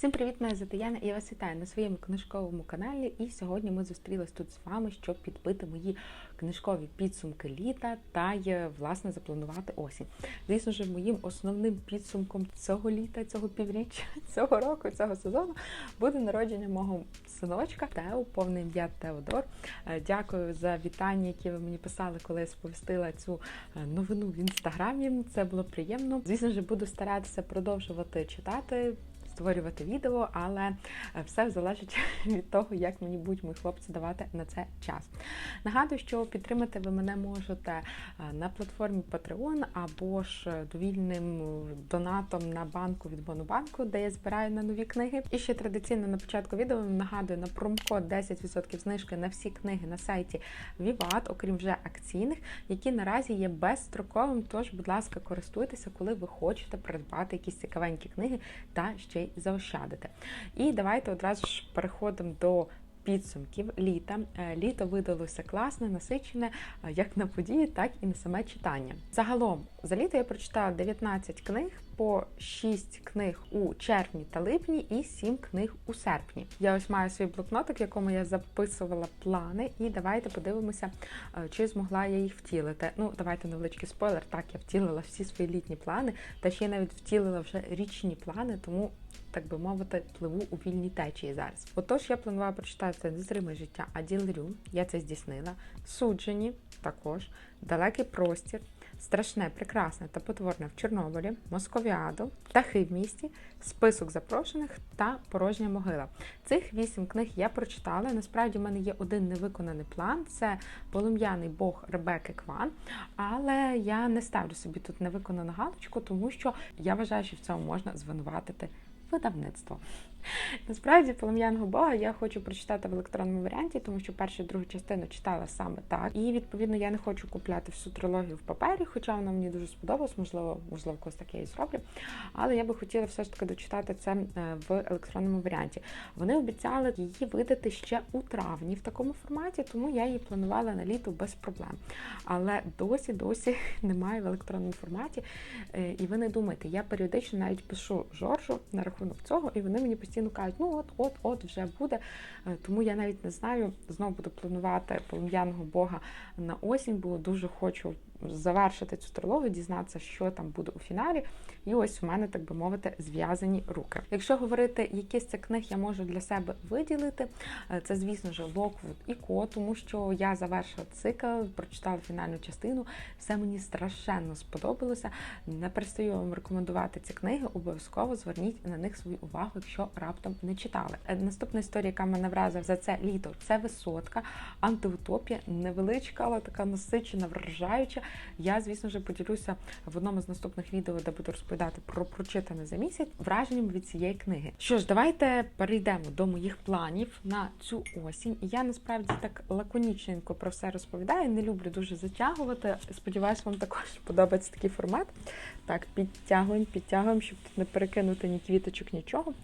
Всім привіт, мене звати Яна, і я вас вітаю на своєму книжковому каналі. І сьогодні ми зустрілись тут з вами, щоб підбити мої книжкові підсумки літа та й, власне запланувати осінь. Звісно ж, моїм основним підсумком цього літа, цього півріччя, цього року, цього сезону буде народження мого синочка Тео, повне ім'я Теодор. Е, Дякую за вітання, які ви мені писали, коли я сповістила цю е, новину в інстаграмі. Це було приємно. Звісно ж, буду старатися продовжувати читати. Створювати відео, але е, все залежить від того, як мені будуть мої хлопці давати на це час. Нагадую, що підтримати ви мене можете е, на платформі Patreon або ж е, довільним донатом на банку від Монобанку, де я збираю на нові книги. І ще традиційно на початку відео нагадую на промокод 10% знижки на всі книги на сайті Vivat, окрім вже акційних, які наразі є безстроковим. Тож, будь ласка, користуйтеся, коли ви хочете придбати якісь цікавенькі книги та ще заощадити. І давайте одразу ж переходимо до. Підсумків літа. Е, Літо видалося класне, насичене е, як на події, так і на саме читання. Загалом за літо я прочитала 19 книг, по 6 книг у червні та липні і 7 книг у серпні. Я ось маю свій блокнотик, в якому я записувала плани, і давайте подивимося, е, чи змогла я їх втілити. Ну, давайте невеличкий спойлер. Так, я втілила всі свої літні плани, та ще навіть втілила вже річні плани, тому. Так би мовити, пливу у вільній течії зараз. Отож, я планувала прочитати незриме життя Аділ Я це здійснила. Суджені також, далекий простір, страшне, прекрасне та потворне в Чорнобилі, Московіаду, птахи в місті, список запрошених та порожня могила. Цих вісім книг я прочитала. Насправді, в мене є один невиконаний план: це полум'яний Бог Ребеки Кван. Але я не ставлю собі тут невиконану галочку, тому що я вважаю, що в цьому можна звинуватити видавництво. Насправді, полум'яного Бога я хочу прочитати в електронному варіанті, тому що першу і другу частину читала саме так. І відповідно я не хочу купляти всю трилогію в папері, хоча вона мені дуже сподобалась, можливо, можливо, когось таке і зроблю. Але я би хотіла все ж таки дочитати це е, в електронному варіанті. Вони обіцяли її видати ще у травні в такому форматі, тому я її планувала на літо без проблем. Але досі, досі немає в електронному форматі. Е, І ви не думайте, я періодично навіть пишу Жоржу на рахунок цього, і вони мені постійно кажуть, ну от, от, от вже буде. Е, Тому я навіть не знаю, знову буду планувати полум'яного Бога на осінь, бо дуже хочу завершити цю трилогію, дізнатися, що там буде у фіналі. І ось у мене, так би мовити, зв'язані руки. Якщо говорити, які з цих книг я можу для себе виділити, е, це, звісно ж, Локвуд і Ко, тому що я завершила цикл, прочитала фінальну частину. Все мені страшенно сподобалося. Не перестаю вам рекомендувати ці книги. Обов'язково зверніть на них свою увагу, якщо раптом не читали. Е, Наступна історія, яка мене вразила за це літо, це висотка, антиутопія, невеличка, але така насичена, вражаюча. Я, звісно ж, поділюся в одному з наступних відео, де буду розповідати про прочитане за місяць враженням від цієї книги. Що ж, давайте перейдемо до моїх планів на цю осінь. І я насправді так лаконічненько про все розповідаю. Не люблю дуже затягувати. Сподіваюсь, вам також подобається такий формат. Так, підтягуємо, підтягуємо, щоб тут не перекинути ні квіточок, нічого.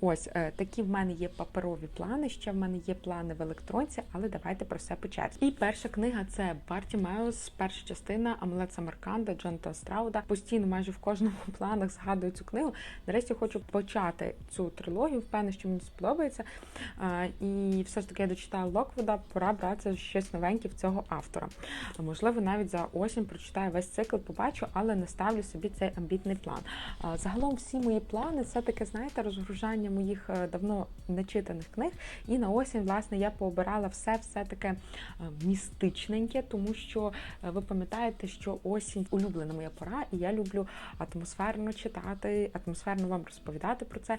Ось е, такі в мене є паперові плани. Ще в мене є плани в електронці, але давайте про все по черзі. І перша книга це Барті Меус, перша частина Амулет Самарканда Джонта Страуда. Постійно, майже в кожному планах згадую цю книгу. Нарешті хочу почати цю трилогію. Впевнена, що мені сподобається. І все ж таки я дочитала Локвуда, пора брати щось новеньке в цього автора. Можливо, навіть за осінь прочитаю весь цикл, побачу, але не ставлю собі цей амбітний план. Загалом всі мої плани це таке, знаєте, розгружання моїх е, давно нечитаних книг. І на осінь, власне, я пообирала все все таке містичненьке, тому що е, ви пам'ятаєте, що осінь улюблена моя пора, і я люблю атмосферно читати, атмосферно вам розповідати про це,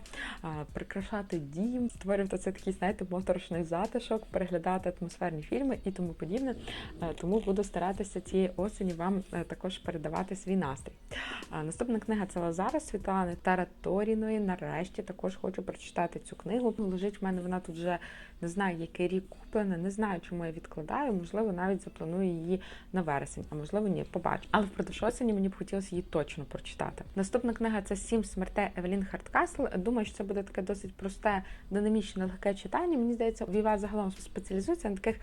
прикрашати дім, створювати це такий, знаєте, моторошний затишок, переглядати атмосферні фільми і тому подібне. Е, Тому буду старатися цієї осені вам е, також передавати свій настрій. Наступна книга це Лазара Світлани Тараторіної. Нарешті також хочу прочитати цю книгу. Лежить в мене вона тут вже не знаю, який рік куплена, не знаю, чому я відкладаю. Можливо, навіть запланую її на вересень, а можливо. Можливо, ні, побачу. Але впродовж осені мені б хотілося її точно прочитати. Наступна книга це Сім смертей Евелін Хардкасл. Думаю, що це буде таке досить просте, динамічне, легке читання. Мені здається, Віва загалом спеціалізується на таких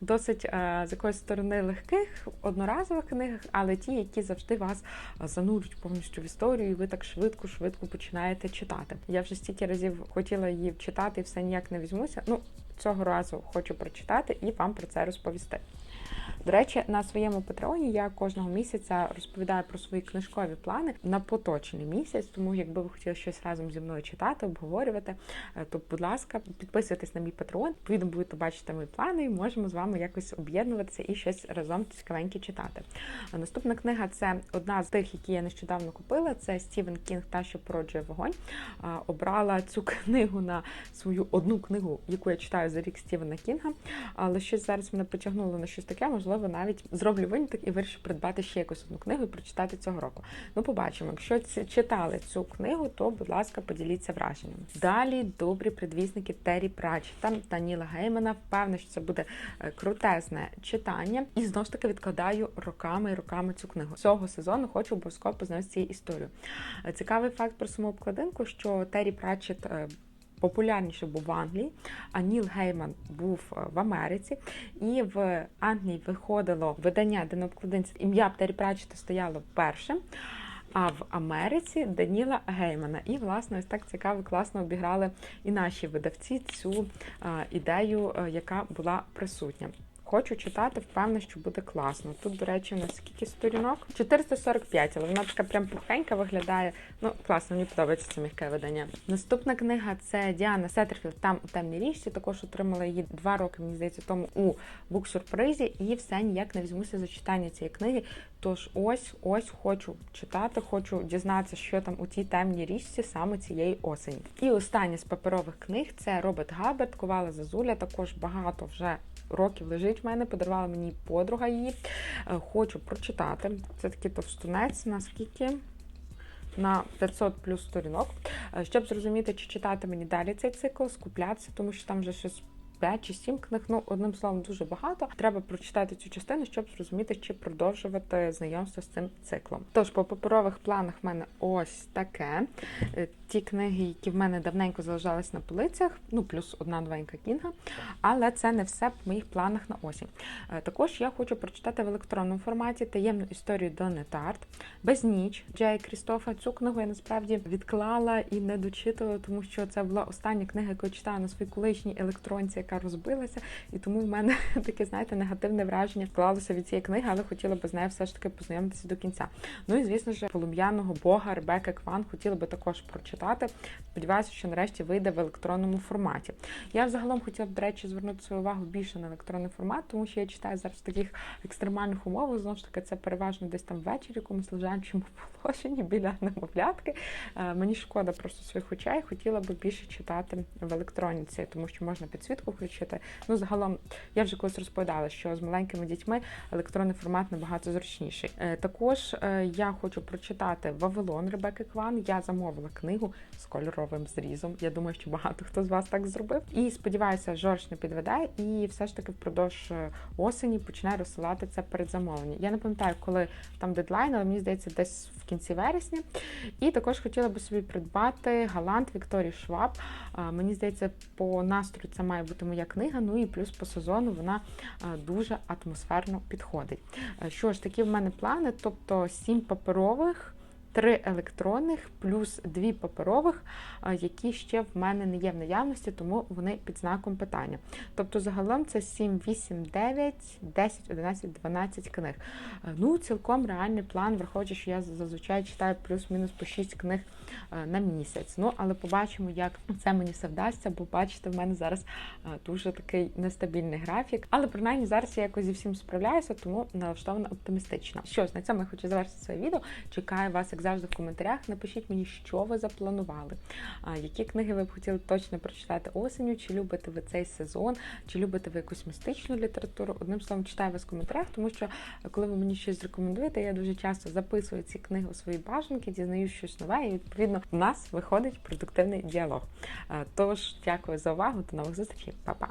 досить е, з якоїсь сторони легких, одноразових книгах, але ті, які завжди вас занурюють повністю в історію, і ви так швидко, швидко починаєте читати. Я вже стільки разів хотіла її читати і все ніяк не візьмуся. Ну цього разу хочу прочитати і вам про це розповісти. До речі, на своєму патреоні я кожного місяця розповідаю про свої книжкові плани на поточний місяць. Тому, якби ви хотіли щось разом зі мною читати, обговорювати, е, то, будь ласка, підписуйтесь на мій патреон, відповідно будете бачити мої плани, і можемо з вами якось об'єднуватися і щось разом цікавеньке читати. Наступна книга це одна з тих, які я нещодавно купила. Це Стівен Кінг та що породжує вогонь. Обрала цю книгу на свою одну книгу, яку я читаю за рік Стівена Кінга. Але щось зараз мене потягнуло на щось таке, можливо можливо, навіть зроблю виняток і вирішу придбати ще якусь одну книгу і прочитати цього року. Ну, побачимо. Якщо читали цю книгу, то, будь ласка, поділіться враженнями. Далі добрі предвісники Террі Пратчета та Ніла Геймана. Впевнена, що це буде е, крутезне читання. І знову ж таки відкладаю роками і роками цю книгу. Цього сезону хочу обов'язково познати цією історією. Цікавий факт про саму обкладинку, що Террі Пратчет е, популярніше був в Англії, а Ніл Гейман був е, в Америці. І в Англії виходило видання, де обкладинці ім'я Птері Пратчета стояло першим. А в Америці Даніла Геймана. І, власне, ось так цікаво, класно обіграли і наші видавці цю а, ідею, е, яка була присутня. Хочу читати, впевнена, що буде класно. Тут, до речі, у нас скільки сторінок? 445, але вона така прям пухенька виглядає. Ну, класно, мені подобається це м'яке видання. Наступна книга це Діана Сеттерфілд, там у темній річці. Також отримала її два роки, мені здається, тому у буксюрпризі, і все ніяк не візьмуся за читання цієї книги. Тож ось ось хочу читати, хочу дізнатися, що там у тій темній річці саме цієї осені. І остання з паперових книг це Роберт Габерт, Ковала Зазуля. Також багато вже років лежить в мене, подарувала мені подруга її. Е, хочу прочитати. Це такий товстунець, наскільки. На 500 плюс сторінок, е, щоб зрозуміти, чи читати мені далі цей цикл, скуплятися, тому що там вже щось 5 чи 7 книг. Ну, одним словом, дуже багато. Треба прочитати цю частину, щоб зрозуміти, чи продовжувати знайомство з цим циклом. Тож, по паперових планах в мене ось таке. Ті книги, які в мене давненько залишались на полицях, ну плюс одна новенька кінга. Але це не все в моїх планах на осінь. Е, також я хочу прочитати в електронному форматі таємну історію Донни Тарт без ніч Джея Крістофа. Цю книгу я насправді відклала і не дочитувала, тому що це була остання книга, яку я читала на своїй колишній електронці, яка розбилася. І тому в мене таке, знаєте, негативне враження вклалося від цієї книги, але хотіла би з нею все ж таки познайомитися до кінця. Ну і звісно ж, полум'яного бога Ребека Кван хотіла би також прочитати читати. Сподіваюся, що нарешті вийде в електронному форматі. Я взагалом хотіла б, до речі, звернути свою увагу більше на електронний формат, тому що я читаю зараз в таких екстремальних умовах. Знову ж таки, це переважно десь там ввечері, якомусь лежачому положенні біля немовлятки. Е, мені шкода просто своїх очей. Хотіла би більше читати в електроніці, тому що можна підсвітку включити. Ну, загалом, я вже колись розповідала, що з маленькими дітьми електронний формат набагато зручніший. Е, також е, я хочу прочитати Вавилон Ребеки Кван. Я замовила книгу з кольоровим зрізом. Я думаю, що багато хто з вас так зробив. І сподіваюся, Жорж не підведе, і все ж таки впродовж е, осені почне розсилати це передзамовлення. Я не пам'ятаю, коли там дедлайн, але мені здається, десь в кінці вересня. І також хотіла би собі придбати Галант Вікторії Шваб. Мені здається, по настрою це має бути моя книга. Ну і плюс по сезону вона дуже атмосферно підходить. Е, що ж, такі в мене плани, тобто сім паперових три електронних плюс дві паперових, які ще в мене не є в наявності, тому вони під знаком питання. Тобто, загалом це 7, 8, 9, 10, 11, 12 книг. Ну, цілком реальний план, враховуючи, що я зазвичай читаю плюс-мінус по 6 книг на місяць. Ну, але побачимо, як це мені все вдасться, бо бачите, в мене зараз дуже такий нестабільний графік. Але принаймні зараз я якось зі всім справляюся, тому налаштована оптимістично. Що ж, на цьому я хочу завершити своє відео. Чекаю вас, як завжди, в коментарях. Напишіть мені, що ви запланували, які книги ви б хотіли точно прочитати осеню, чи любите ви цей сезон, чи любите ви якусь містичну літературу. Одним словом, читаю вас в коментарях, тому що коли ви мені щось рекомендуєте, я дуже часто записую ці книги у свої бажанки, дізнаюсь щось нове, і відповідно у нас виходить продуктивний діалог. Тож, дякую за увагу, до нових зустрічей, Па-па!